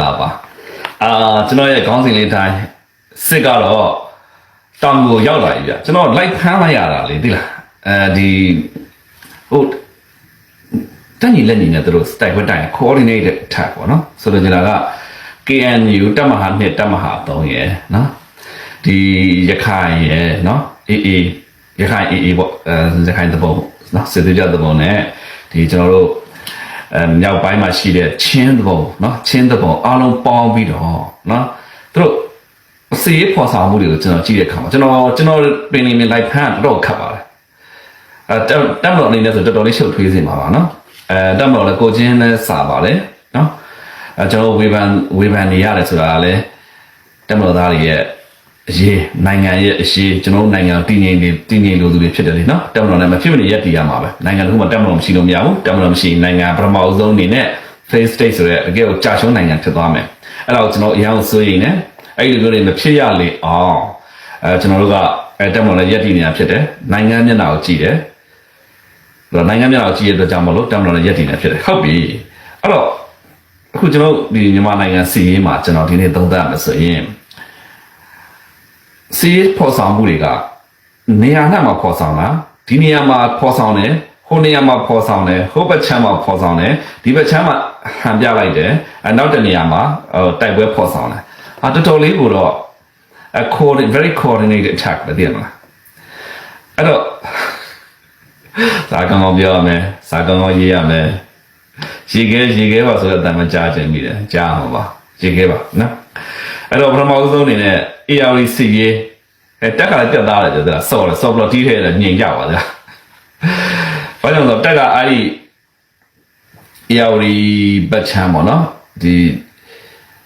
လာပါအာကျွန်တော်ရဲ့ခေါင်းစဉ်လေးတိုင်းစစ်ကတော့တောင်ကိုရောက်လာပြီဗျကျွန်တော်လိုက်ဖမ်းလိုက်ရတာလေသိလားအဲဒီဟုတ်တန်ကြီးလက်နေနဲ့သူတို့တိုက်ခွက်တိုင် coordinated attack ပေါ့နော်ဆိုလိုချင်တာက KNU တပ်မဟာ2တပ်မဟာ3ရယ်နော်ဒီရခိုင်ရယ်နော် AA ရခိုင် AA ပေါ့အဲရခိုင်သဘောနော်စစ်သေးကြသဘောနဲ့ဒီကျွန်တော်တို့အဲ မြောက်ပိုင်းမှာရှိတဲ့ချင်းတဘုံနော်ချင်းတဘုံအားလုံးပေါင်းပြီးတော့နော်သူတို့အစီအဖော်ဆောင်မှုတွေကိုကျွန်တော်ကြည့်တဲ့အခါမှာကျွန်တော်ကျွန်တော်ပင်လင်းမြင်လိုက်ဖမ်းတော့ခတ်ပါတယ်အဲတက်မတော်အနေနဲ့ဆိုတော်တော်လေးရှုပ်ထွေးစင်ပါပါနော်အဲတက်မတော်လည်းကိုချင်းနဲ့စာပါလေနော်အဲကျွန်တော်ဝေဖန်ဝေဖန်နေရတယ်ဆိုတာကလည်းတက်မတော်သားတွေရဲ့ အရေးနိုင်ငံရဲ့အရေးကျွန်တော်တို့နိုင်ငံတည်ငြိမ်နေတည်ငြိမ်လို့သူတွေဖြစ်တယ်လေနော်တက်မတော်လည်းမဖြစ်မနေရက်တည်ရမှာပဲနိုင်ငံတစ်ခုမှာတက်မတော်မရှိလို့မရဘူးတက်မတော်မရှိရင်နိုင်ငံပထမအဆုံးအနေနဲ့ face state ဆိုတဲ့အကဲကိုကြာရှုံးနိုင်ငံဖြစ်သွားမယ်အဲ့တော့ကျွန်တော်အရင်ကဆိုရင်လည်းအဲ့ဒီလိုမျိုးတွေမဖြစ်ရလေအောင်အဲကျွန်တော်တို့ကအဲတက်မတော်လည်းရက်တည်နေတာဖြစ်တယ်နိုင်ငံမျက်နှာကိုကြည့်တယ်အဲ့တော့နိုင်ငံမျက်နှာကိုကြည့်ရတဲ့အတွက်ကြောင့်မလို့တက်မတော်လည်းရက်တည်နေဖြစ်တယ်ဟုတ်ပြီအဲ့တော့အခုကျွန်တော်ဒီမြန်မာနိုင်ငံစီးရေးမှာကျွန်တော်ဒီနေ့သုံးသပ်ရမယ်ဆိုရင် စီးဖော်ဆောင်မှုတွေကနေရာနှံ့မှာဖော်ဆောင်တာဒီနေရာမှာဖော်ဆောင်တယ်ဟိုနေရာမှာဖော်ဆောင်တယ်ဟိုဘက်ချမ်းမှာဖော်ဆောင်တယ်ဒီဘက်ချမ်းမှာဟန်ပြလိုက်တယ်အနောက်တနေရာမှာဟိုတိုက်ပွဲဖော်ဆောင်တယ်ဟာတော်တော်လေးကိုတော့ a coordinate very coordinated attack ပဲသိရမလားအဲ့တော့စာကောင်ကောင်ပြောရမယ်စာကောင်ကောင်ရေးရမယ်ရေခဲရေခဲပါဆိုတော့တမကြားချင်ပြီတယ်ကြားအောင်ပါရေခဲပါနော်အဲ့တော့ပထမဦးဆုံးအနေနဲ့ ARC ရေးအဲတက်ကလည်းပြတ်သားတယ်ပြောတာဆော့တယ်ဆော့ဘလော့တီးထဲလည်းညင်ကြပါလားဘာကြောင့်လဲတက်ကအဲ့ဒီ ARC ဘတ်ချမ်းပေါ့နော်ဒီ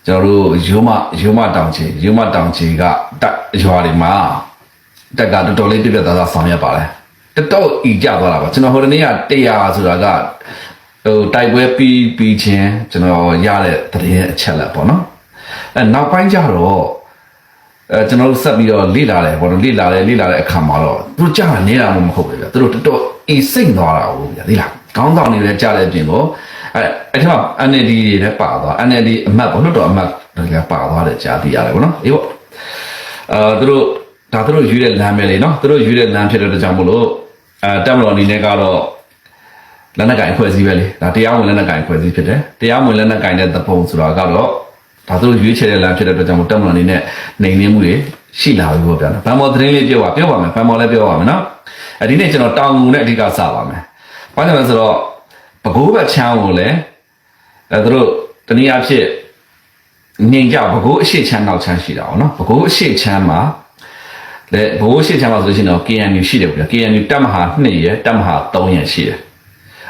ကျွန်တော်တို့ယူမယူမတောင်ချေယူမတောင်ချေကတက်ရွာတွေမှာတက်ကတော်တော်လေးပြတ်ပြတ်သားသားဆောင်ရွက်ပါလေတတော့ဤကြသွားတာပါကျွန်တော်ဟိုတနေ့က100ဆိုတာကဟိုတိုက်ပွဲပြီးပြီးချင်းကျွန်တော်ရတဲ့သတင်းအချက်လက်ပေါ့နော်အဲနောက်ပိုင်းကျတော့ အဲကျွန်တော်တို့ဆက်ပြီးတော့လေ့လာတယ်ပေါ့နော်လေ့လာတယ်လေ့လာတဲ့အခါမှာတော့သူတို့ကြားနေတာမှမဟုတ်ဘူးဗျာသူတို့တော်တော်အေးစိတ်သွားတာဟုတ်ဗျာသိလားခေါင်းဆောင်တွေလည်းကြားတဲ့အပြင်ကိုအဲအဲ့ဒီမှာ NLD တွေလည်းပါသွား NLD အမတ်ပေါ့လွတ်တော်အမတ်တွေလည်းပါသွားတယ်ကြားသိရတယ်ပေါ့နော်အေးပေါ့အဲသူတို့ဒါသူတို့ယူတဲ့လမ်းပဲလေနော်သူတို့ယူတဲ့လမ်းဖြစ်တဲ့အတွက်ကြောင့်မို့လို့အဲတက်မတော်အနေနဲ့ကတော့လက်နက်ကင်ဖွဲ့စည်းပဲလေဒါတရားဝင်လက်နက်ကင်ဖွဲ့စည်းဖြစ်တယ်တရားဝင်လက်နက်ကင်တဲ့သဘုံဆိုတာကတော့ ဒါသူတို့ရွေးချယ်တဲ့လမ်းဖြစ်တဲ့အတွက်ကြောင့်မို့တက်မတော်အနေနဲ့နေနေမှုတွေရှိလာပြီပေါ့ဗျာဗန်မော်သတင်းလေးပြောပါပြောပါမယ်ဗန်မော်လည်းပြောပါမယ်နော်အဲဒီနေ့ကျွန်တော်တောင်ငူနဲ့အဓိကစပါမယ်ဘာကြောင့်လဲဆိုတော့ပကိုးဘက်ချမ်းကိုလည်းအဲသူတို့တနည်းအားဖြင့်ငင်ကြပကိုးအရှိချမ်းနောက်ချမ်းရှိတာပေါ့နော်ပကိုးအရှိချမ်းမှာလေဘိုးရှိချမ်းပါဆိုလို့ရှိရင်တော့ KNU ရှိတယ်ဗျာ KNU တပ်မဟာ2ရယ်တပ်မဟာ3ရယ်ရှိတယ်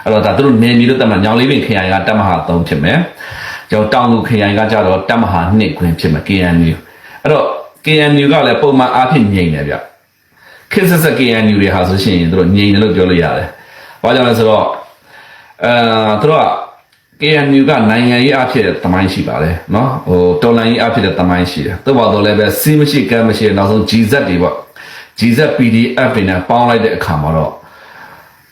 အဲ့တော့ဒါသူတို့နေမီလို့တတ်မှညောင်လေးပင်ခရိုင်ကတပ်မဟာ3ဖြစ်မယ် ကျွန်တော်တောင်လူခရိုင်ကကြတော့တပ်မဟာနှစ်ခွင်ဖြစ်မှာ KNU အဲ့တော့ KNU ကလည်းပုံမှန်အားဖြင့်ငြိမ်တယ်ဗျခေတ်ဆက်ဆက် KNU တွေဟာဆိုရှင်တို့ငြိမ်တယ်လို့ပြောလို့ရတယ်။ဘာကြောင့်လဲဆိုတော့အဲတို့က KNU ကနိုင်ငံရေးအဖြစ်တဲ့တမိုင်းရှိပါတယ်နော်ဟိုတော်လိုင်းရေးအဖြစ်တဲ့တမိုင်းရှိတယ်သို့ပါတော့လည်းပဲစီးမရှိကမ်းမရှိနောက်ဆုံး GZ တွေပေါ့ GZ PDF တွေနဲ့ပေါင်းလိုက်တဲ့အခါမှာတော့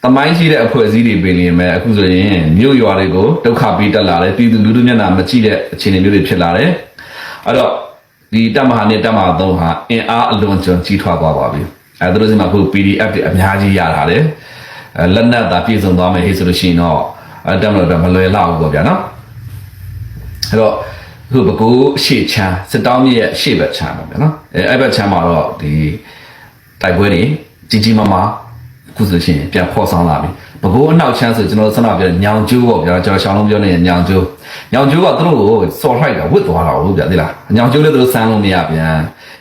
တမိုင်းရှိတဲ့အဖွဲ့အစည်းတွေပြင်နေမယ်အခုဆိုရင်မြို့ရွာတွေကိုဒုက္ခပေးတက်လာတယ်ပြည်သူလူထုမျက်နှာမကြည့်တဲ့အခြေအနေမျိုးတွေဖြစ်လာတယ်အဲ့တော့ဒီတပ်မဟာနဲ့တပ်မဟာသုံးဟာအင်အားအလွန်ကျွံကြီးထွားသွားပါပြီအဲသူတို့စီမှာအခု PDF တွေအများကြီးရလာတယ်အဲလက်နက်သာပြည့်စုံသွားမယ်ဟေ့ဆိုလို့ရှိရင်တော့အဲတက်မလို့တော့မလွယ်လောက်ဘူးပေါ့ဗျာနော်အဲ့တော့အခုဘကူရှေ့ချမ်းစစ်တောင်းမြစ်ရဲ့ရှေ့ဘက်ချမ်းပေါ့ဗျာနော်အဲအဲ့ဘက်ချမ်းမှာတော့ဒီတိုက်ပွဲတွေကြီးကြီးမားမားအ ခုဆိုရှင်ပြန်ဖော်ဆောင်လာပြီဘကူအနောက်ချမ်းဆိုကျွန်တော်ဆန္ဒပြောညောင်ကျိုးပေါ့ဗျာကျွန်တော်ရှောင်းလုံးပြောနေတဲ့ညောင်ကျိုးညောင်ကျိုးကသူတို့ကိုစော်ထိုက်တာဝစ်သွားတာဟုတ်ဗျာသိလားညောင်ကျိုးလည်းသူတို့ဆန်းလို့မရပြန်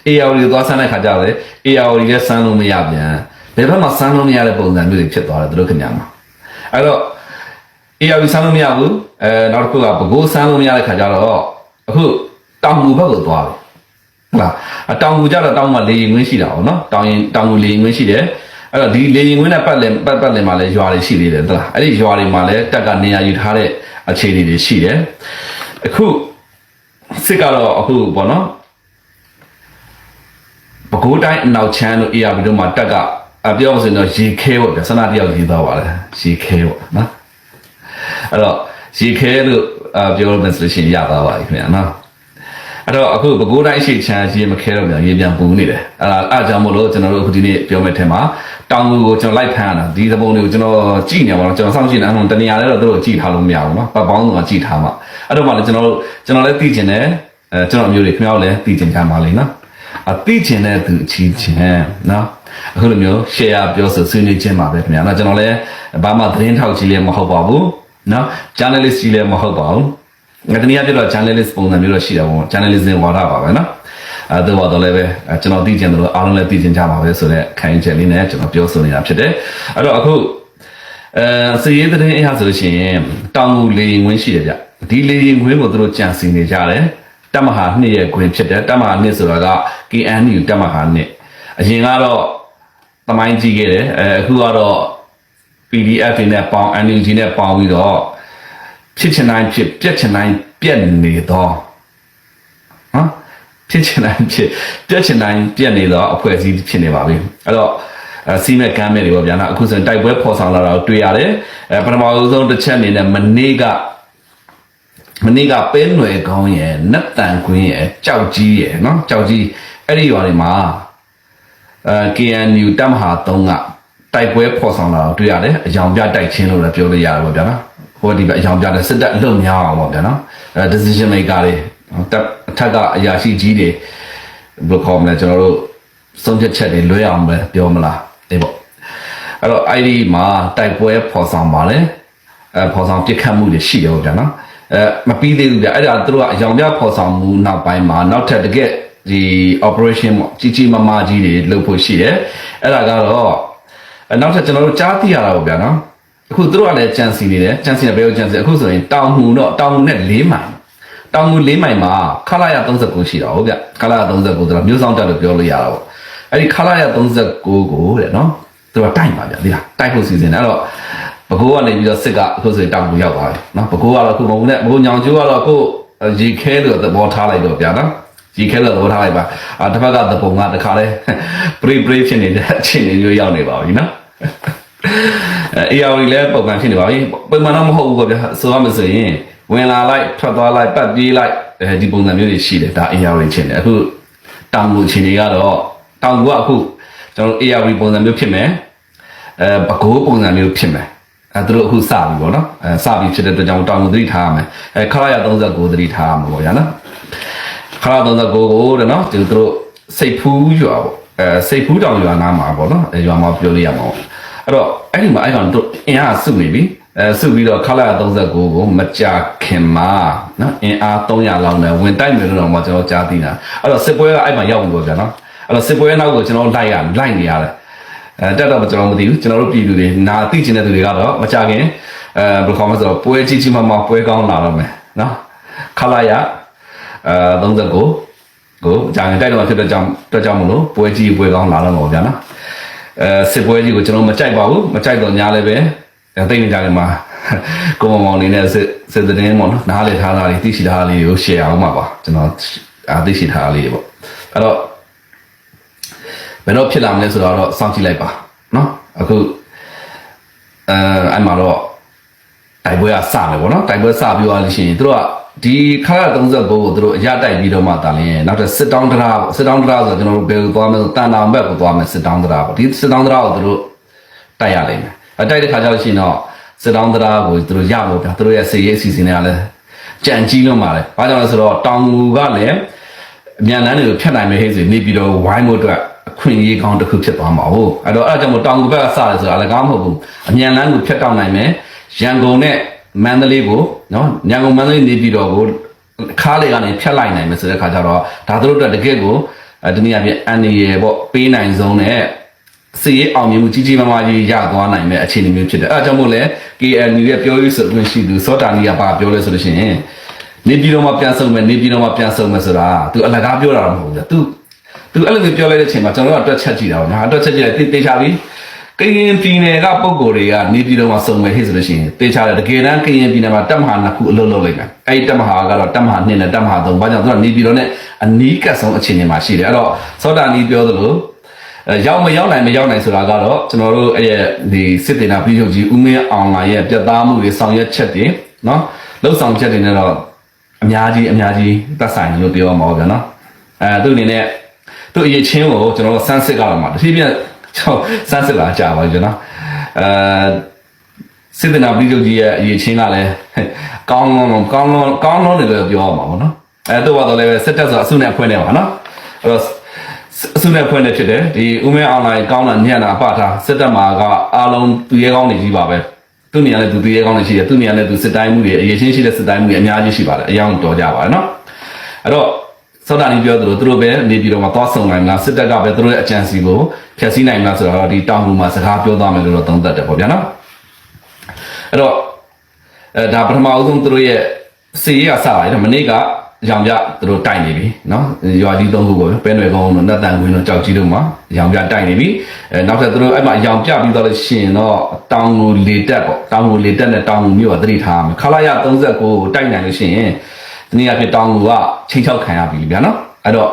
AR တွေသွားဆန်းတဲ့ခါကျတော့ AR တွေလည်းဆန်းလို့မရပြန်ဘယ်ဘက်မှာဆန်းလို့မရတဲ့ပုံစံမျိုးတွေဖြစ်သွားတယ်သူတို့ခင်ဗျာမှာအဲ့တော့ AR ဆန်းလို့မရဘူးအဲနောက်တစ်ခုကဘကိုးဆန်းလို့မရတဲ့ခါကျတော့အခုတောင်ငူဘက်ကိုသွားပြီဟုတ်လားအတောင်ငူကျတော့တောင်မှာလေရင်ငွင်းရှိတာပေါ့နော်တောင်ရင်တောင်ငူလေရင်ငွင်းရှိတယ် အဲ့တော့ဒီလေရင်ငွင်းနဲ့ပတ်လည်ပတ်ပတ်လည်မှာလည်းရွာတွေရှိသေးတယ်ဟုတ်လားအဲ့ဒီရွာတွေမှာလည်းတက်ကနေရာယူထားတဲ့အခြေအနေတွေရှိတယ်အခုစစ်ကတော့အခုပေါ့နော်ပဲခူးတိုင်းအနောက်ချမ်းတို့ AR တို့မှာတက်ကအပြောမစင်တော့ရေခဲပေါ့ဗျဆန္ဒတယောက်ရေးသွားပါလေရေခဲပေါ့နော်အဲ့တော့ရေခဲလို့အာပြောလို့မယ်ဆိုလို့ရှိရင်ရသွားပါပြီခင်ဗျာနော် အဲ့တော့အခုပဲခူးတိုင်းရှိချမ်းကြီးမခဲတော့ပြန်ရေပြန်ပူနေတယ်အဲ့ဒါအားကြောင့်မို့လို့ကျွန်တော်တို့အခုဒီနေ့ပြောမဲ့ထဲမှာတောင်ငူကိုကျွန်တော်လိုက်ဖမ်းရတာဒီသဘုံတွေကိုကျွန်တော်ကြည့်နေပါတော့ကျွန်တော်စောင့်ကြည့်နေအောင်တနေရာလဲတော့သူတို့ကြည့်ထားလို့မရဘူးနော်ပတ်ပေါင်းစုံကကြည့်ထားမှာအဲ့တော့မှလည်းကျွန်တော်တို့ကျွန်တော်လည်းသိကျင်တယ်အဲကျွန်တော်အမျိုးတွေခင်ဗျားတို့လည်းသိကျင်ကြပါလိမ့်နော်အသိကျင်တဲ့သူအချင်းချင်းနော်အခုလိုမျိုး share ပြောဆိုဆွေးနွေးခြင်းပါပဲခင်ဗျာနော်ကျွန်တော်လည်းဘာမှသတင်းထောက်ကြီးလည်းမဟုတ်ပါဘူးနော် journalist ကြီးလည်းမဟုတ်ပါဘူး ငါတနည်းအားဖြင့်တော့ journalist ပုံစံမျိုးတော့ရှိတာပေါ့ journalism ဝါဒပါပဲနော်အဲဒါတော့လည်းပဲအဲကျွန်တော်သိကျင်တယ်လို့အားလုံးလည်းသိကျင်ကြပါပဲဆိုတော့ခိုင်ချက်လေးနဲ့ကျွန်တော်ပြောဆိုနေတာဖြစ်တယ်အဲ့တော့အခုအဲစည်ရေးတဲ့အားဆိုလို့ရှိရင်တောင်ငူလေရင်ဝင်းရှိတယ်ဗျဒီလေရင်ဝင်းကိုသူတို့ကြံစီနေကြတယ်တမဟာနှစ်ရဲ့ခွင်ဖြစ်တယ်တမဟာနှစ်ဆိုတာက KNU တမဟာနှစ်အရင်ကတော့သမိုင်းကြီးခဲ့တယ်အဲအခုကတော့ PDF တွေနဲ့ပေါင်း NUG နဲ့ပေါင်းပြီးတော့ ဖြစ်ချင်တိုင်းဖြစ်ပြက်ချင်တိုင်းပြက်နေတော့ဟမ်ဖြစ်ချင်တိုင်းဖြစ်ပြက်ချင်တိုင်းပြက်နေတော့အဖွဲ့အစည်းဖြစ်နေပါပြီအဲ့တော့အဲစီးမဲ့ကမ်းမဲ့တွေပေါ့ဗျာနော်အခုဆိုရင်တိုက်ပွဲဖော်ဆောင်လာတာကိုတွေ့ရတယ်အဲပထမဆုံးတစ်ချက်အနေနဲ့မနေ့ကမနေ့ကပဲနွယ်ကောင်းရဲ့နတ်တန်ကွင်းရဲ့ကြောက်ကြီးရဲ့နော်ကြောက်ကြီးအဲ့ဒီရွာတွေမှာအဲ KNU တပ်မဟာ3ကတိုက်ပွဲဖော်ဆောင်လာတော့တွေ့ရတယ်အယောင်ပြတိုက်ချင်းလို့လည်းပြောလို့ရတယ်ပေါ့ဗျာနော် ဟိုဒီကအယောင်ပြတဲ့စစ်တပ်အလုံများအောင်ပေါ့ဗျာနော်အဲ decision maker တွေတပ်အထက်ကအရာရှိကြီးတွေဘယ်လိုခေါ်မလဲကျွန်တော်တို့ဆုံးဖြတ်ချက်တွေလွဲအောင်ပဲပြောမလားအေးပေါ့အဲ့တော့အဲ့ဒီမှာတိုက်ပွဲဖော်ဆောင်ပါလေအဲဖော်ဆောင်ပြစ်ခတ်မှုတွေရှိတယ်ပေါ့ဗျာနော်အဲမပြီးသေးဘူးဗျအဲ့ဒါသူတို့ကအယောင်ပြဖော်ဆောင်မှုနောက်ပိုင်းမှာနောက်ထပ်တကယ်ဒီ operation ပေါ့ကြီးကြီးမားမားကြီးတွေလုပ်ဖို့ရှိတယ်အဲ့ဒါကတော့အဲနောက်ထပ်ကျွန်တော်တို့ကြားသိရတာပေါ့ဗျာနော် အခုသူတို့ကလည်းကြံစီနေတယ်ကြံစီနေဘယ်လိုကြံစီအခုဆိုရင်တောင်မှုတော့တောင်မှုနဲ့၄မိုင်တောင်မှု၄မိုင်မှာခလာရ39ရှိတာဟုတ်ဗျခလာရ39ဆိုတာမျိုးဆောင်တက်လို့ပြောလို့ရတာပေါ့အဲ့ဒီခလာရ39ကိုတဲ့နော်သူကတိုက်ပါဗျဒီလားတိုက်ဖို့စီစဉ်တယ်အဲ့တော့ဘကိုးကနေပြီးတော့စစ်ကအခုဆိုရင်တောင်မှုရောက်သွားပြီနော်ဘကိုးကတော့အခုမဟုတ်နဲ့ဘကိုးညောင်ကျိုးကတော့အခုရေခဲလို့သဘောထားလိုက်တော့ဗျာနော်ကြီးခဲလို့သဘောထားလိုက်ပါအာတစ်ဖက်ကသပုံကတခါလဲပရိပရိဖြစ်နေတဲ့အခြေအနေမျိုးရောက်နေပါပြီနော် အဲ AR လည်းပုံမှန်ဖြစ်နေပါပြီပုံမှန်တော့မဟုတ်ဘူးပေါ့ဗျာဆိုရမယ်ဆိုရင်ဝင်လာလိုက်ထွက်သွားလိုက်ပတ်ပြေးလိုက်အဲဒီပုံစံမျိုးတွေရှိတယ်ဒါ AR ချင်းတယ်အခုတောင်ကူချင်းတွေကတော့တောင်ကူကအခုကျွန်တော် AR ပုံစံမျိုးဖြစ်မယ်အဲပကိုးပုံစံမျိုးဖြစ်မယ်အဲသူတို့အခုစပြီပေါ့နော်အဲစပြီဖြစ်တဲ့အတွက်ကြောင့်တောင်ကူသတိထားရမယ်အဲခရရ39သတိထားရမှာပေါ့ဗျာနော်ခရ39ကိုတဲ့နော်သူတို့စိတ်ဖူးရွာပေါ့အဲစိတ်ဖူးတောင်ရွာနားမှာပေါ့နော်အဲရွာမှာပြောလို့ရမှာပေါ့ အဲ့တော့အဲ့ဒီမှာအဲ့ကောင်တို့အင်အားစုနေပြီအဲစုပြီးတော့ခလာ39ကိုမကြခင်မှာနော်အင်အား300လောက်နဲ့ဝင်တိုက်မယ်လို့တော့မှကျွန်တော်ကြားသိတာအဲ့တော့စစ်ပွဲကအဲ့မှာရောက်ပြီပေါ့ဗျာနော်အဲ့တော့စစ်ပွဲနောက်ကိုကျွန်တော်လိုက်ရလိုက်နေရတယ်အဲတက်တော့ကျွန်တော်မသိဘူးကျွန်တော်တို့ပြည်သူတွေနာသိကျင်တဲ့သူတွေကတော့မကြခင်အဲဘယ်လိုခေါ်မလဲဆိုတော့ပွဲကြီးကြီးမားမားပွဲကောင်းလာတော့မယ်နော်ခလာရအဲ39ကိုအကြံတိုက်တော့ဖြစ်တဲ့ကြောင့်အတွက်ကြောင့်မလို့ပွဲကြီးပွဲကောင်းလာတော့မှာဗျာနော် အဲစစ်ပွဲကြီးကိုကျွန်တော်မကြိုက်ပါဘူးမကြိုက်တော့ညာလည်းပဲသိနေကြတယ်မှာကိုမမောင်နေနဲ့စစ်စစ်တဲ့င်းပေါ့နော်နားလေထားတာလေးသိရှိထားတာလေးကို share အောင်ပါပါကျွန်တော်အာသိရှိထားတာလေးပေါ့အဲ့တော့ဘယ်တော့ဖြစ်လာမလဲဆိုတော့စောင့်ကြည့်လိုက်ပါနော်အခုအဲအဲ့မှာတော့တိုက်ပွဲကစတယ်ပေါ့နော်တိုက်ပွဲစပြီးသွားလို့ရှိရင်တို့က ဒီခါရ39ကိုသူတို့အရတိုက်ပြီးတော့မှတာလင်းနောက်ထပ်စစ်တောင်းတရားစစ်တောင်းတရားဆိုတော့ကျွန်တော်တို့ဘယ်ကိုသွားမလဲတန်တောင်ဘက်ကိုသွားမယ်စစ်တောင်းတရားပေါ့ဒီစစ်တောင်းတရားကိုသူတို့တိုက်ရလိမ့်မယ်အတိုက်တဲ့ခါကျလို့ရှိရင်တော့စစ်တောင်းတရားကိုသူတို့ရဖို့ဗျာသူတို့ရဲ့စေရေးအစီအစဉ်တွေကလည်းကြံကြီးလုံးပါလေဘာကြောင့်လဲဆိုတော့တောင်ငူကလည်းအမြန်လန်းတွေကိုဖြတ်နိုင်မယ်ဟဲ့ဆိုနေပြီးတော့ဝိုင်းဖို့အတွက်အခွင့်အရေးကောင်းတစ်ခုဖြစ်သွားမှာဟုတ်အဲ့တော့အဲ့ဒါကြောင့်မို့တောင်ငူဘက်ကစတယ်ဆိုတာလည်းကောင်းမဟုတ်ဘူးအမြန်လန်းကိုဖြတ်တောက်နိုင်မယ်ရန်ကုန်နဲ့ မန္တလေးကိုနော်ညံကုန်မန္တလေးနေပြည်တော်ကိုခါးလေကနေဖြတ်လိုက်နိုင်မယ်ဆိုတဲ့ခါကျတော့ဒါတို့အတွက်တကယ့်ကိုအဲဒီနေ့အပြင်အန်ရီရပေါ့ပေးနိုင်ဆုံးနဲ့စီရေးအောင်မြင်မှုကြီးကြီးမားမားကြီးရသွားနိုင်မဲ့အခြေအနေမျိုးဖြစ်တယ်အဲဒါကြောင့်မို့လဲ KNU ရဲ့ပြောရေးဆိုခွင့်ရှိသူစောတာနီကပါပြောလဲဆိုလို့ရှိရင်နေပြည်တော်မှာပြန်ဆုံမယ်နေပြည်တော်မှာပြန်ဆုံမယ်ဆိုတာ तू အလကားပြောတာမဟုတ်ဘူး तू तू အဲ့လိုမျိုးပြောလိုက်တဲ့အချိန်မှာကျွန်တော်တို့ကတွက်ချက်ကြည့်တာပေါ့ငါတွက်ချက်ကြည့်လိုက်တေးချပြီ ကရင်ပြည်နယ်ကပုံကိုယ်တွေကနေပြည်တော်မှာစုံမယ်ဟဲ့ဆိုလို့ရှိရင်တေချာတယ်တကယ်တမ်းကရင်ပြည်နယ်မှာတပ်မဟာနှစ်ခုအလုပ်လုပ်လိုက်မယ်အဲ့ဒီတပ်မဟာကတော့တပ်မဟာ2နဲ့တပ်မဟာ3ဘာကြောင့်သူကနေပြည်တော်နဲ့အနီးကပ်ဆုံးအခြေအနေမှာရှိတယ်အဲ့တော့စောတာနီပြောသလိုအဲရောက်မရောက်နိုင်မရောက်နိုင်ဆိုတာကတော့ကျွန်တော်တို့အဲ့ရဲ့ဒီစစ်တေနာပြည်ချုပ်ကြီးဦးမင်းအောင်လာရဲ့ပြတ်သားမှုတွေဆောင်ရွက်ချက်တွေနော်လှုပ်ဆောင်ချက်တွေနဲ့တော့အများကြီးအများကြီးသက်ဆိုင်တယ်လို့ပြောရမှာပေါ့ဗျာနော်အဲသူအနေနဲ့သူ့အရေးချင်းကိုကျွန်တော်တို့စမ်းစစ်ကြတော့မှာတစ်ဖြည်းဖြည်း ကျွန်တော်စမ်းစစ်လာကြပါပြီကျွန်တော်အဲစစ်တနာပြည်သူကြီးရဲ့အရေးချင်းကလည်းကောင်းလုံးကောင်းလုံးကောင်းလုံးတယ်လို့ပြောရမှာပေါ့နော်အဲတော့တော့လည်းစစ်တပ်ဆိုအစုနဲ့ဖွဲ့နေပါနော်အဲ့တော့အစုနဲ့ဖွဲ့နေဖြစ်တယ်ဒီဦးမဲအွန်လိုင်းကောင်းတာညံ့တာအပထားစစ်တပ်မှာကအားလုံးသူရဲကောင်းနေကြီးပါပဲသူနေရာနဲ့သူသူရဲကောင်းနေရှိတယ်သူနေရာနဲ့သူစစ်တိုင်းမှုတွေအရေးချင်းရှိတဲ့စစ်တိုင်းမှုတွေအများကြီးရှိပါတယ်အယောင်တော်ကြပါတယ်နော်အဲ့တော့ စောတာနီပြောသလိုသူတို့ပဲနေပြည်တော်မှာသွားဆုံနိုင်မလားစစ်တပ်ကပဲသူတို့ရဲ့အကြံစီကိုဖျက်ဆီးနိုင်မလားဆိုတော့ဒီတောင်လူမှာစကားပြောသွားမယ်လို့တော့သုံးသပ်တယ်ပေါ့ဗျာနော်အဲ့တော့အဲဒါပထမအဆုံးသူတို့ရဲ့စီရေးကစပါတယ်နော်မနေ့ကရောင်ပြသူတို့တိုက်နေပြီနော်ရွာကြီးသုံးခုပေါ့ပဲနွယ်ကောင်းတို့နတ်တန်ကွင်းတို့ကြောက်ကြီးတို့မှာရောင်ပြတိုက်နေပြီအဲနောက်ထပ်သူတို့အဲ့မှာရောင်ပြပြီးတော့လို့ရှိရင်တော့တောင်ကိုလေတက်ပေါ့တောင်ကိုလေတက်နဲ့တောင်ကိုမြို့ကသတိထားမယ်ခလာရ39ကိုတိုက်နိုင်လို့ရှိရင် ဒီနေ့အဖြစ်တောင်ကိုကချိန်ချောက်ခံရပြီဗျာနော်အဲ့တော့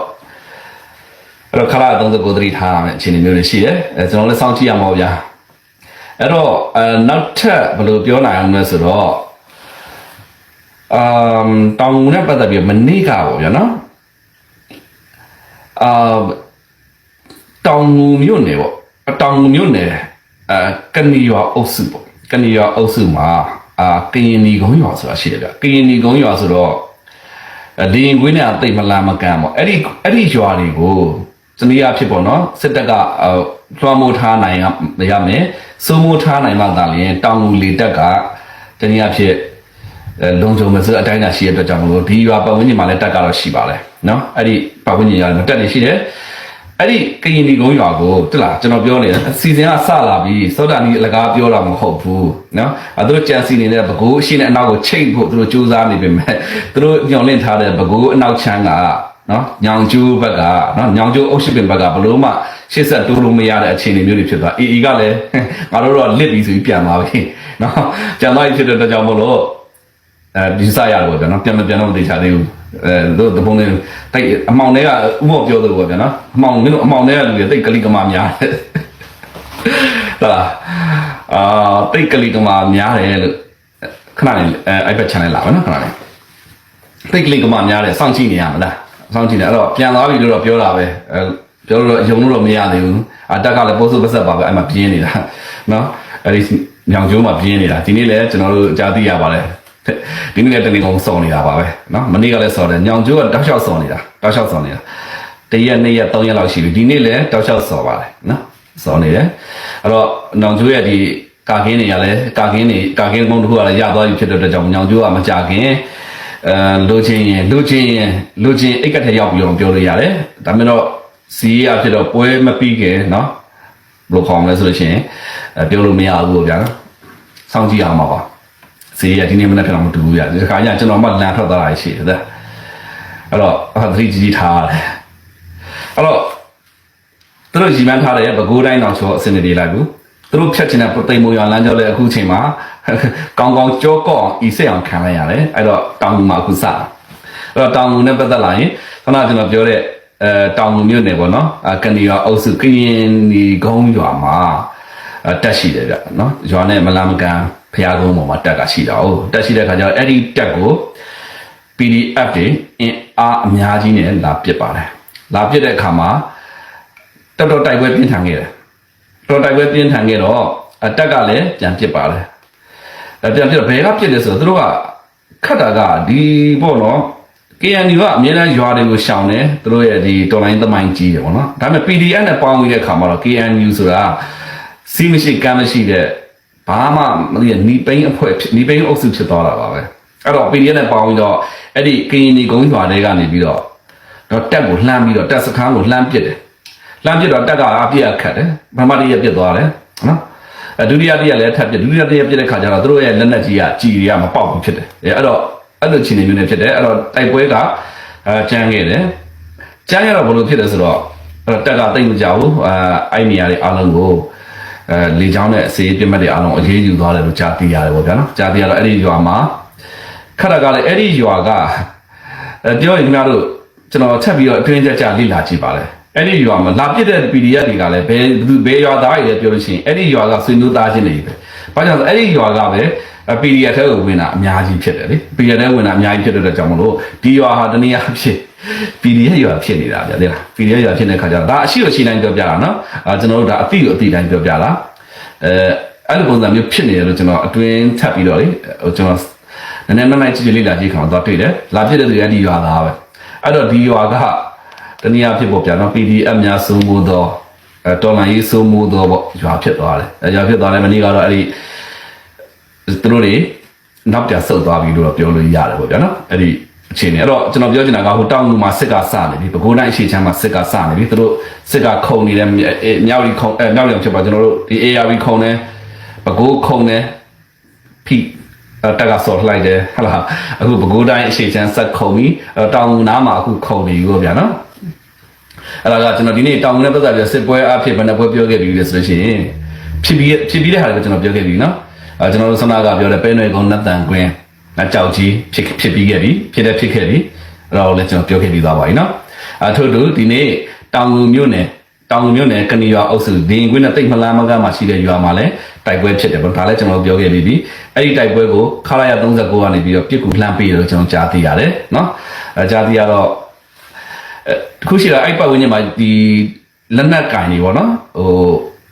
အဲ့တော့ခလာ39ကိုသတိထားရမယ်အခြေအနေမျိုးတွေရှိတယ်အဲကျွန်တော်လည်းစောင့်ကြည့်ရမှာပေါ့ဗျာအဲ့တော့အဲနောက်ထပ်ဘယ်လိုပြောနိုင်အောင်လဲဆိုတော့အမ်တောင်ငူနဲ့ပတ်သက်ပြီးမနေ့ကပေါ့ဗျာနော်အာတောင်ငူမြို့နယ်ပေါ့အတောင်ငူမြို့နယ်အဲကနီရွာအုပ်စုပေါ့ကနီရွာအုပ်စုမှာအာကရင်နီကုန်းရွာဆိုတာရှိတယ်ဗျကရင်နီကုန်းရွာဆိုတော့အဲ ဒီရင်ကွင်းနဲ့အသိမလာမကန်ပေါ့အဲ့ဒီအဲ့ဒီရွာတွေကိုစနေရဖြစ်ပေါ့နော်စစ်တပ်ကအာလွှမ်းမိုးထားနိုင်ရမယ်စိုးမိုးထားနိုင်မှသာလျှင်တောင်ငူလေတပ်ကတနည်းအားဖြင့်အဲလုံခြုံမယ်ဆိုတဲ့အတိုင်းအတာရှိတဲ့အတွက်ကြောင့်မလို့ဒီရွာပတ်ဝန်းကျင်မှာလည်းတက်ကတော့ရှိပါလေနော်အဲ့ဒီပတ်ဝန်းကျင်ရတယ်တက်နေရှိတယ် အဲ့ဒီကရင်ဒီကုန်းရွာကိုတက်လားကျွန်တော်ပြောနေတယ်အစီအစဉ်ကစလာပြီးစောတာနီအလကားပြောတာမဟုတ်ဘူးနော်အဲသူတို့ကြံစီနေတဲ့ဘကိုးအရှိနဲ့အနောက်ကိုချိတ်ဖို့သူတို့စူးစမ်းနေပေမဲ့သူတို့ညှော်လင့်ထားတဲ့ဘကိုးအနောက်ချမ်းကနော်ညောင်ကျိုးဘက်ကနော်ညောင်ကျိုးအုပ်ရှိပင်ဘက်ကဘလို့မှရှေ့ဆက်တိုးလို့မရတဲ့အခြေအနေမျိုးတွေဖြစ်သွားအေအီကလည်းငါတို့တော့လစ်ပြီးဆိုပြီးပြန်သွားပြီနော်ကြံသွားပြီဖြစ်တဲ့အတွက်ကြောင့်မလို့အဲဒီစရတယ်ပေါ့ဗျာနော်ပြန်မပြန်တော့မသိချသေးဘူး အဲတို့တပုံလေးတိတ်အမောင်တွေကဥမောပြောသလိုပေါ့ဗျာနော်အမောင်မင်းတို့အမောင်တွေကလူတွေတိတ်ကလိကမာများတယ်ဟလာအာတိတ်ကလိကမာများတယ်လို့ခဏလေးအဲ iPad channel လာပါနော်ခဏလေးတိတ်ကလိကမာများတယ်စောင့်ကြည့်နေရမလားစောင့်ကြည့်နေအဲ့တော့ပြန်သွားပြီလို့တော့ပြောတာပဲအဲပြောလို့တော့ယုံလို့တော့မရသေးဘူးအတက်ကလည်းပိုးစုပတ်ဆက်ပါပဲအဲ့မှာပြင်းနေတာနော်အဲ့ဒီညောင်ကျိုးမှာပြင်းနေတာဒီနေ့လည်းကျွန်တော်တို့ကြားသိရပါတယ် ဒီနေ့လည်းတနေကုန်စော်နေတာပါပဲနော်မနေ့ကလည်းစော်တယ်ညောင်ကျိုးကတောက်လျှောက်စော်နေတာတောက်လျှောက်စော်နေတာတရက်နှစ်ရက်သုံးရက်လောက်ရှိပြီဒီနေ့လည်းတောက်လျှောက်စော်ပါတယ်နော်စော်နေတယ်အဲ့တော့ညောင်ကျိုးရဲ့ဒီကာကင်းတွေကလည်းကာကင်းတွေကာကင်းကုန်းတို့ကလည်းရသွားပြီဖြစ်တဲ့အတွက်ကြောင့်ညောင်ကျိုးကမကြခင်အဲလိုချင်ရင်လိုချင်ရင်လိုချင်အိတ်ကထရောက်ပြီးတော့ပြောလို့ရတယ်ဒါမှမဟုတ်စီးရဖြစ်တော့ပွဲမပြီးခင်နော်ဘယ်လိုခေါ်မလဲဆိုလို့ရှိရင်ပြောလို့မရဘူးဗျာနော်စောင့်ကြည့်အောင်ပါပါ ဈေးရဒီနေ့မနေ့ကတော့မတူဘူးရဒီခါကျကျွန်တော်မှလန်ထွက်သွားတာရှိတယ်တဲ့အဲ့တော့အသတိကြီးကြီးထားရတယ်အဲ့တော့သူတို့ကြီးမှန်းထားတဲ့ဘကိုးတိုင်းတော်ချောအစင်တွေလိုက်ဘူးသူတို့ဖြတ်ချင်တဲ့တိမ်မုံရွာလမ်းကြောလည်းအခုချိန်မှာကောင်းကောင်းကြောကော့အောင်ဤစိတ်အောင်ခံလိုက်ရတယ်အဲ့တော့တောင်ငူမှာအခုစတာအဲ့တော့တောင်ငူနဲ့ပတ်သက်လာရင်ခဏကျွန်တော်ပြောတဲ့အဲတောင်ငူမြို့နယ်ပေါ့နော်အကနေရွာအုပ်စုကရင်ဒီကုန်းရွာမှာအဲတက်ရှိတယ်ဗျနော်ရွာနဲ့မလာမကန် ဖျားကုန်းပေါ်မှာတက်ကရှိတာ哦တက်ရှိတဲ့ခါကျတော့အဲ့ဒီတက်ကို PDF တွေအင်အားအများကြီးနဲ့လာပစ်ပါတယ်လာပစ်တဲ့အခါမှာတော်တော်တိုက်ပွဲပြင်းထန်ခဲ့တယ်တော်တိုက်ပွဲပြင်းထန်ခဲ့တော့အတက်ကလည်းပြန်ပစ်ပါတယ်အဲပြန်ပစ်တော့ဘယ်ကပစ်လဲဆိုတော့သူတို့ကခတ်တာကဒီပေါ့နော် KNU ကအများအားရွာတွေကိုရှောင်တယ်သူတို့ရဲ့ဒီတော်လိုင်းသမိုင်းကြီးတယ်ပေါ့နော်ဒါပေမဲ့ PDF နဲ့ပေါင်းပြီးတဲ့အခါမှာတော့ KNU ဆိုတာစီးမရှိကမ်းမရှိတဲ့ ဘာမှမသိရနီပိန်းအဖွဲ့ဖြစ်နီပိန်းအုပ်စုဖြစ်သွားတာပါပဲအဲ့တော့ PDF နဲ့ပေါင်းပြီးတော့အဲ့ဒီ KNU ကုန်းရွာတွေကနေပြီးတော့တော့တက်ကိုလှမ်းပြီးတော့တက်စခန်းကိုလှမ်းပစ်တယ်လှမ်းပစ်တော့တက်ကအပြည့်အခတ်တယ်ပထမတစ်ရက်ပြစ်သွားတယ်နော်အဲဒုတိယတစ်ရက်လည်းထပ်ပြစ်ဒုတိယတစ်ရက်ပြစ်တဲ့ခါကျတော့သူတို့ရဲ့လက်နက်ကြီးကကြီးတွေကမပေါက်ဘူးဖြစ်တယ်အဲအဲ့တော့အဲ့လိုခြေနေမျိုးနဲ့ဖြစ်တယ်အဲ့တော့တိုက်ပွဲကအဲကျန်းခဲ့တယ်ကျန်းရတော့ဘယ်လိုဖြစ်လဲဆိုတော့အဲ့တော့တက်ကတိတ်မကြဘူးအဲအဲ့နေရာတွေအားလုံးကို အဲလေချောင်းနဲ့အစေးပြတ်မှတ်တွေအားလုံးအေးအေးယူသွားတယ်လို့ကြားသိရတယ်ပေါ့ဗျာနော်ကြားသိရတော့အဲ့ဒီရွာမှာခက်တာကလည်းအဲ့ဒီရွာကအဲပြောရင်ခင်ဗျားတို့ကျွန်တော်ချက်ပြီးတော့အတွင်းချက်ကြလေ့လာကြည့်ပါလေအဲ့ဒီရွာမှာလာပြစ်တဲ့ PDF တွေကလည်းဘယ်ဘယ်ဘယ်ရွာသားတွေလဲပြောလို့ရှိရင်အဲ့ဒီရွာကဆွေမျိုးသားချင်းတွေပဲ။ဘာကြောင့်လဲအဲ့ဒီရွာကပဲအ PDF ထဲကိုဝင်တာအများကြီးဖြစ်တယ်လေ PDF ထဲဝင်တာအများကြီးဖြစ်တဲ့အတွက်ကြောင့်မလို့ဒီရွာဟာတနည်းအားဖြင့် PDF ရွာဖြစ်နေတာဗျာလေလား PDF ရွာဖြစ်တဲ့ခါကျတော့ဒါအရှိအရှိတိုင်းပြောပြတာနော်အာကျွန်တော်တို့ဒါအတိအတိတိုင်းပြောပြတာအဲအဲ့လိုပုံစံမျိုးဖြစ်နေတယ်လို့ကျွန်တော်အတွင်းထပ်ပြီးတော့လေဟိုကျွန်တော်နည်းနည်းနည်းနည်းကြည့်ကြည့်လေးလာကြည့်ခံတော့တွေ့တယ်လာဖြစ်တဲ့သူကဒီရွာသားပဲအဲ့တော့ဒီရွာကတနည်းအားဖြင့်ပေါ့ဗျာနော် PDF များစိုးမိုးတော့အဲတော်လိုင်းရေးစိုးမိုးတော့ပေါ့ရွာဖြစ်သွားတယ်အဲရွာဖြစ်သွားတယ်မနေ့ကတော့အဲ့ဒီသူတို့တွေနောက်ပြန်ဆုတ်သွားပြီလို့တော့ပြောလို့ရတယ်ပေါ့ဗျာနော်အဲ့ဒီ အခြေအနေအဲ့တော့ကျွန်တော်ပြောချင်တာကဟိုတောင်လူမှာစစ်ကစနေပြီပဲခူးတိုင်းအရှိချမ်းမှာစစ်ကစနေပြီသူတို့စစ်ကခုံနေတယ်မြောက်ရီခုံအဲမြောက်ရီဖြစ်ပါကျွန်တော်တို့ဒီ ARV ခုံတယ်ပဲခူးခုံတယ်ဖိအဲတက်ကဆော်လှလိုက်တယ်ဟဟလားအခုပဲခူးတိုင်းအရှိချမ်းဆက်ခုံပြီအဲ့တော့တောင်လူနားမှာအခုခုံနေပြီပေါ့ဗျာနော်အဲ့ဒါကကျွန်တော်ဒီနေ့တောင်လူနဲ့ပတ်သက်ပြီးစစ်ပွဲအဖြစ်ဘယ်နှပွဲပြောခဲ့ပြီးလဲဆိုလို့ရှိရင်ဖြစ်ပြီးဖြစ်ပြီးတဲ့ဟာတွေကိုကျွန်တော်ပြောခဲ့ပြီနော်အဲကျွန်တော်တို့ဆန္ဒကပြောတဲ့ပဲနွယ်ကုန်းနတ်တန်ကွင်း ငါကြောက်ကြီးဖြစ်ဖြစ်ပြီးခဲ့ပြီဖြစ်တဲ့ဖြစ်ခဲ့ပြီအဲ့တော့လည်းကျွန်တော်ပြောခဲ့ပြီးသားပါပြီနော်အထို့တူဒီနေ့တောင်ငူမြို့နယ်တောင်ငူမြို့နယ်ကနေရွာအုပ်စုဒင်းကွင်းနဲ့တိတ်မလားမကမှာရှိတဲ့ရွာမှာလည်းတိုက်ပွဲဖြစ်တယ်ဗျဒါလည်းကျွန်တော်ပြောခဲ့ပြီးပြီအဲ့ဒီတိုက်ပွဲကိုခလာရ39ကနေပြီးတော့ပြစ်ကူလှမ်းပေးရတော့ကျွန်တော်ကြားသိရတယ်နော်အဲကြားသိရတော့အခုရှိတာအဲ့ပတ်ဝန်းကျင်မှာဒီလက်နက်ကင်တွေပေါ့နော်ဟို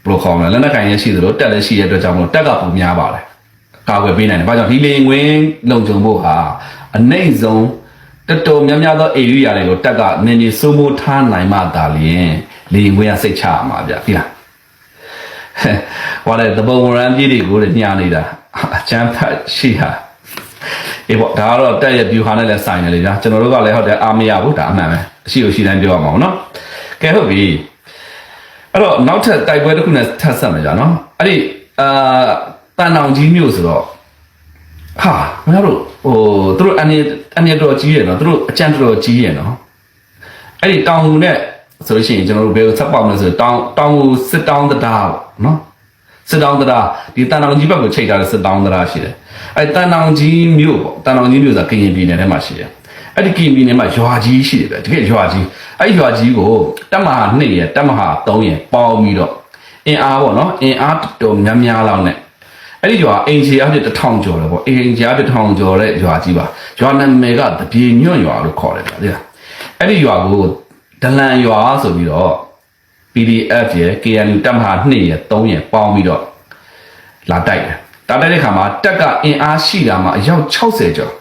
ဘယ်လိုခေါ်မလဲလက်နက်ကင်ရရှိသလိုတက်လည်းရှိရတဲ့အတွက်ကြောင့်မလို့တက်ကပုံများပါတယ် ကာကွယ်ပေးနိုင်တယ်။ဘာကြောင့်ဒီလေငွေလုံခြုံဖို့ဟာအနိုင်ဆုံးတတော်များများသော area တွေကိုတက်ကနေနေစိုးမိုးထားနိုင်မှသာလျှင်လေငွေကစိတ်ချရမှာဗျာဒီလား။ဟောတဲ့တပုံရန်ပြည်တွေကိုလည်းညှာနေတာအချမ်းဖတ်ရှိဟာအေးပေါ့ဒါကတော့တက်ရဲ့ view ဟာနဲ့လည်းဆိုင်တယ်လေဗျာကျွန်တော်တို့ကလည်းဟုတ်တယ်အာမရဘူးဒါအမှန်ပဲအရှိလို့ရှိတိုင်းပြောရမှာပေါ့နော်။ကဲဟုတ်ပြီ။အဲ့တော့နောက်ထပ်တိုက်ပွဲတစ်ခုနဲ့ထပ်ဆက်မယ်ကြာနော်။အဲ့ဒီအာ တန်တောင်ကြီးမြို့ဆိုတော့ဟာမင်းတို့ဟိုသူတို့အနေအနေတော်ကြီးရယ်နော်သူတို့အကြံတော်ကြီးရယ်နော်အဲ့ဒီတောင်ငူနဲ့ဆိုလို့ရှိရင်ကျွန်တော်တို့ဘယ်ကိုဆက်ပေါက်မလဲဆိုတောင်တောင်ငူစစ်တောင်းတရားပေါ့နော်စစ်တောင်းတရားဒီတန်တောင်ကြီးဘက်ကိုချိန်ထားတဲ့စစ်တောင်းတရားရှိတယ်အဲ့တန်တောင်ကြီးမြို့ပေါ့တန်တောင်ကြီးမြို့ဆိုတာကရင်ပြည်နယ်ထဲမှာရှိတယ်အဲ့ဒီကရင်ပြည်နယ်မှာရွာကြီးရှိတယ်ဗျတကယ်ရွာကြီးအဲ့ဒီရွာကြီးကိုတက်မဟာ2ရယ်တက်မဟာ3ရယ်ပေါင်းပြီးတော့အင်အားပေါ့နော်အင်အားတော်များများလောက်နဲ့ အဲ့ဒီရွာအင်ဂျီအဖြစ်တစ်ထောင်ကျော်တယ်ပေါ့အင်ဂျီအဖြစ်တစ်ထောင်ကျော်တဲ့ရွာကြီးပါရွာနာမည်ကတပြေညွန့်ရွာလို့ခေါ်တယ်ဗျာဒီလားအဲ့ဒီရွာကိုဒလန်ရွာဆိုပြီးတော့ PDF ရယ် KNU တပ်မဟာ2ရယ်3ရယ်ပေါင်းပြီးတော့လာတိုက်တယ်တာတိုက်တဲ့ခါမှာတက်ကအင်အားရှိတာမှာအယောက်60ကျော်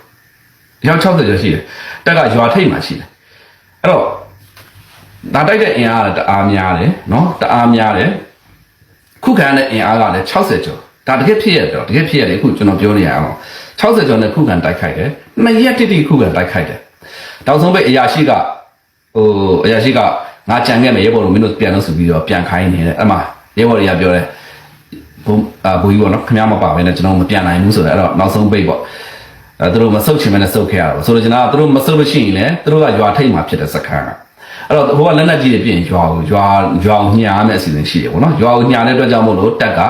အယောက်60ကျော်ရှိတယ်တက်ကရွာထိပ်မှာရှိတယ်အဲ့တော့ဒါတိုက်တဲ့အင်အားကတအားများတယ်နော်တအားများတယ်ခုခံတဲ့အင်အားကလည်း60ကျော် ဒါတကယ်ဖြစ်ရတော့တကယ်ဖြစ်ရတယ်အခုကျွန်တော်ပြောနေရအောင်60ကျော်နဲ့ခုခံတိုက်ခိုက်တယ်နှစ်ရက်တိတိခုခံတိုက်ခိုက်တယ်တောင်ဆုံးပိတ်အရာရှိကဟိုအရာရှိကငါကြံခဲ့မယ်ရဲဘော်တို့မင်းတို့ပြန်လို့ဆိုပြီးတော့ပြန်ခိုင်းနေတယ်အဲ့မှာရဲဘော်တွေကပြောတယ်ဘုံအာဘူကြီးပေါ့နော်ခင်ဗျားမပါဘဲနဲ့ကျွန်တော်မပြန်နိုင်ဘူးဆိုတော့အဲ့တော့နောက်ဆုံးပိတ်ပေါ့အဲသူတို့မဆုတ်ချင်မဲနဲ့ဆုတ်ခဲ့ရတော့ဆိုတော့ကျွန်တော်ကသူတို့မဆုတ်လို့ရှိရင်လည်းသူတို့ကရွာထိတ်မှာဖြစ်တဲ့စခန်းကအဲ့တော့ဟိုကလက်နက်ကြီးတွေပြင်ရွာကိုရွာရွာကိုညှာမယ့်အစီအစဉ်ရှိတယ်ပေါ့နော်ရွာကိုညှာတဲ့အတွက်ကြောင့်မို့လို့တက်က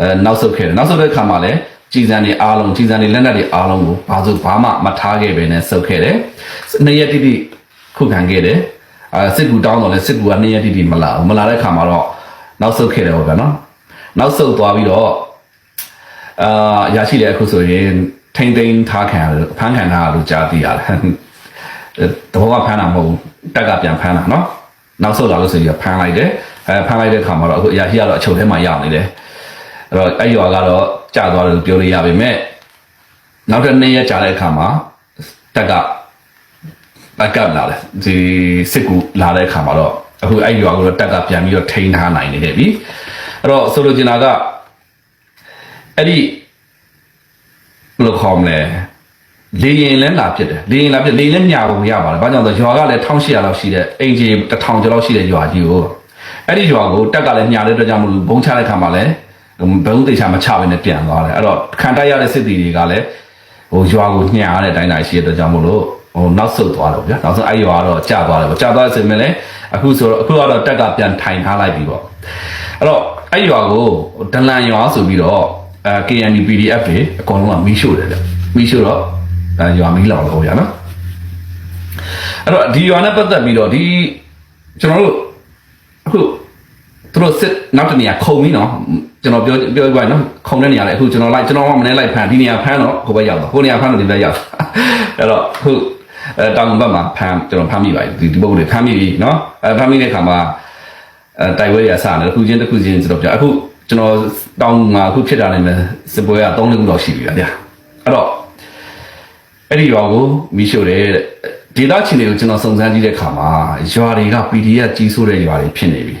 အဲနောက်ဆုတ်ခဲ့တယ်နောက်ဆုတ်တဲ့အခါမှာလည်းကြည်စံတွေအားလုံးကြည်စံတွေလက်နက်တွေအားလုံးကိုဘာလို့ဘာမှမထားခဲ့ပဲနဲ့ဆုတ်ခဲ့တယ်နှစ်ရက်တိတိခုခံခဲ့တယ်အဲစစ်ကူတောင်းတော့လဲစစ်ကူကနှစ်ရက်တိတိမလာဘူးမလာတဲ့အခါမှာတော့နောက်ဆုတ်ခဲ့တယ်ဟုတ်ကဲ့နော်နောက်ဆုတ်သွားပြီးတော့အာရရှိတယ်အခုဆိုရင်ထိမ့်သိမ်းထားခံရလို့ဖမ်းခံထားရလို့ကြားသိရတယ်တဘောကဖမ်းတာမဟုတ်ဘူးတက်ကပြန်ဖမ်းတာနော်နောက်ဆုတ်လာလို့ဆိုပြီးဖမ်းလိုက်တယ်အဲဖမ်းလိုက်တဲ့အခါမှာတော့အခုအရာရှိကတော့အချုပ်ထဲမှာရောက်နေတယ် အဲ့တော့အဲ့ရွာကတော့ကြာသွားတယ်လို့ပြောလို့ရပါမယ်နောက်တစ်နေ့ရက်ကြာတဲ့အခါမှာတက်ကဘက်ကပ်လာတယ်ဒီစစ်ကူလာတဲ့အခါမှာတော့အခုအဲ့ရွာကိုတော့တက်ကပြန်ပြီးတော့ထိန်းထားနိုင်နေတယ်ပြီအဲ့တော့ဆိုလိုချင်တာကအဲ့ဒီဘယ်လိုခေါ်မလဲလေရင်လည်းလာဖြစ်တယ်လေရင်လာဖြစ်လေရင်လည်းညာပုံရပါတယ်ဘာကြောင့်လဲဆိုရွာကလည်း1800လောက်ရှိတဲ့အိမ်ကြီး1000ကျော်လောက်ရှိတဲ့ရွာကြီးကိုအဲ့ဒီရွာကိုတက်ကလည်းညာတဲ့အတွက်ကြောင့်မလို့ဘုံချတဲ့ခါမှာလည်း ဘုံတေချာမချဘဲနဲ့ပြန်သွားတယ်အဲ့တော့ခံတိုက်ရတဲ့စစ်တီတွေကလည်းဟိုရွာကိုညာတဲ့အတိုင်းတိုင်းရှိတဲ့အတွက်ကြောင့်မလို့ဟိုနောက်ဆုတ်သွားတော့ဗျာနောက်ဆုံးအဲ့ရွာကတော့ကြာသွားတယ်ပေါ့ကြာသွားတဲ့ဆိုရင်လည်းအခုဆိုတော့အခုကတော့တက်ကပြန်ထိုင်ထားလိုက်ပြီပေါ့အဲ့တော့အဲ့ရွာကိုဒလန်ရွာဆိုပြီးတော့အဲ KNU PDF တွေအကုန်လုံးကမီးရှို့တယ်ဗျမီးရှို့တော့ဒါရွာမီးလောင်လို့ရနော်အဲ့တော့ဒီရွာနဲ့ပတ်သက်ပြီးတော့ဒီကျွန်တော်တို့အခု သူတို့စစ်နောက်တစ်နေရာခုံပြီးနော်ကျွန်တော်ပြောပြောပြပါနော်ခုံတဲ့နေရာလေအခုကျွန်တော်လိုက်ကျွန်တော်ကမနေ့လိုက်ဖမ်းဒီနေရာဖမ်းတော့ဟိုဘက်ရောက်တော့ဟိုနေရာဖမ်းတော့ဒီဘက်ရောက်အဲ့တော့အခုအဲတောင်ဘက်မှာဖမ်းကျွန်တော်ဖမ်းမိပါပြီဒီဘုတ်တွေဖမ်းမိပြီနော်အဲဖမ်းမိတဲ့ခါမှာအဲတိုက်ပွဲရစတယ်တစ်ခုချင်းတစ်ခုချင်းကျွန်တော်ပြအခုကျွန်တော်တောင်မှာအခုဖြစ်တာနေမယ်စစ်ပွဲက3နှစ်ခုလောက်ရှိပြီဗျာအဲ့တော့အဲ့ဒီရွာကိုမိရှို့တယ်တဲ့ဒေသချင်းတွေကိုကျွန်တော်စုံစမ်းကြည့်တဲ့အခါမှာရွာတွေက PDF ကြီးစိုးတဲ့ရွာတွေဖြစ်နေပြီ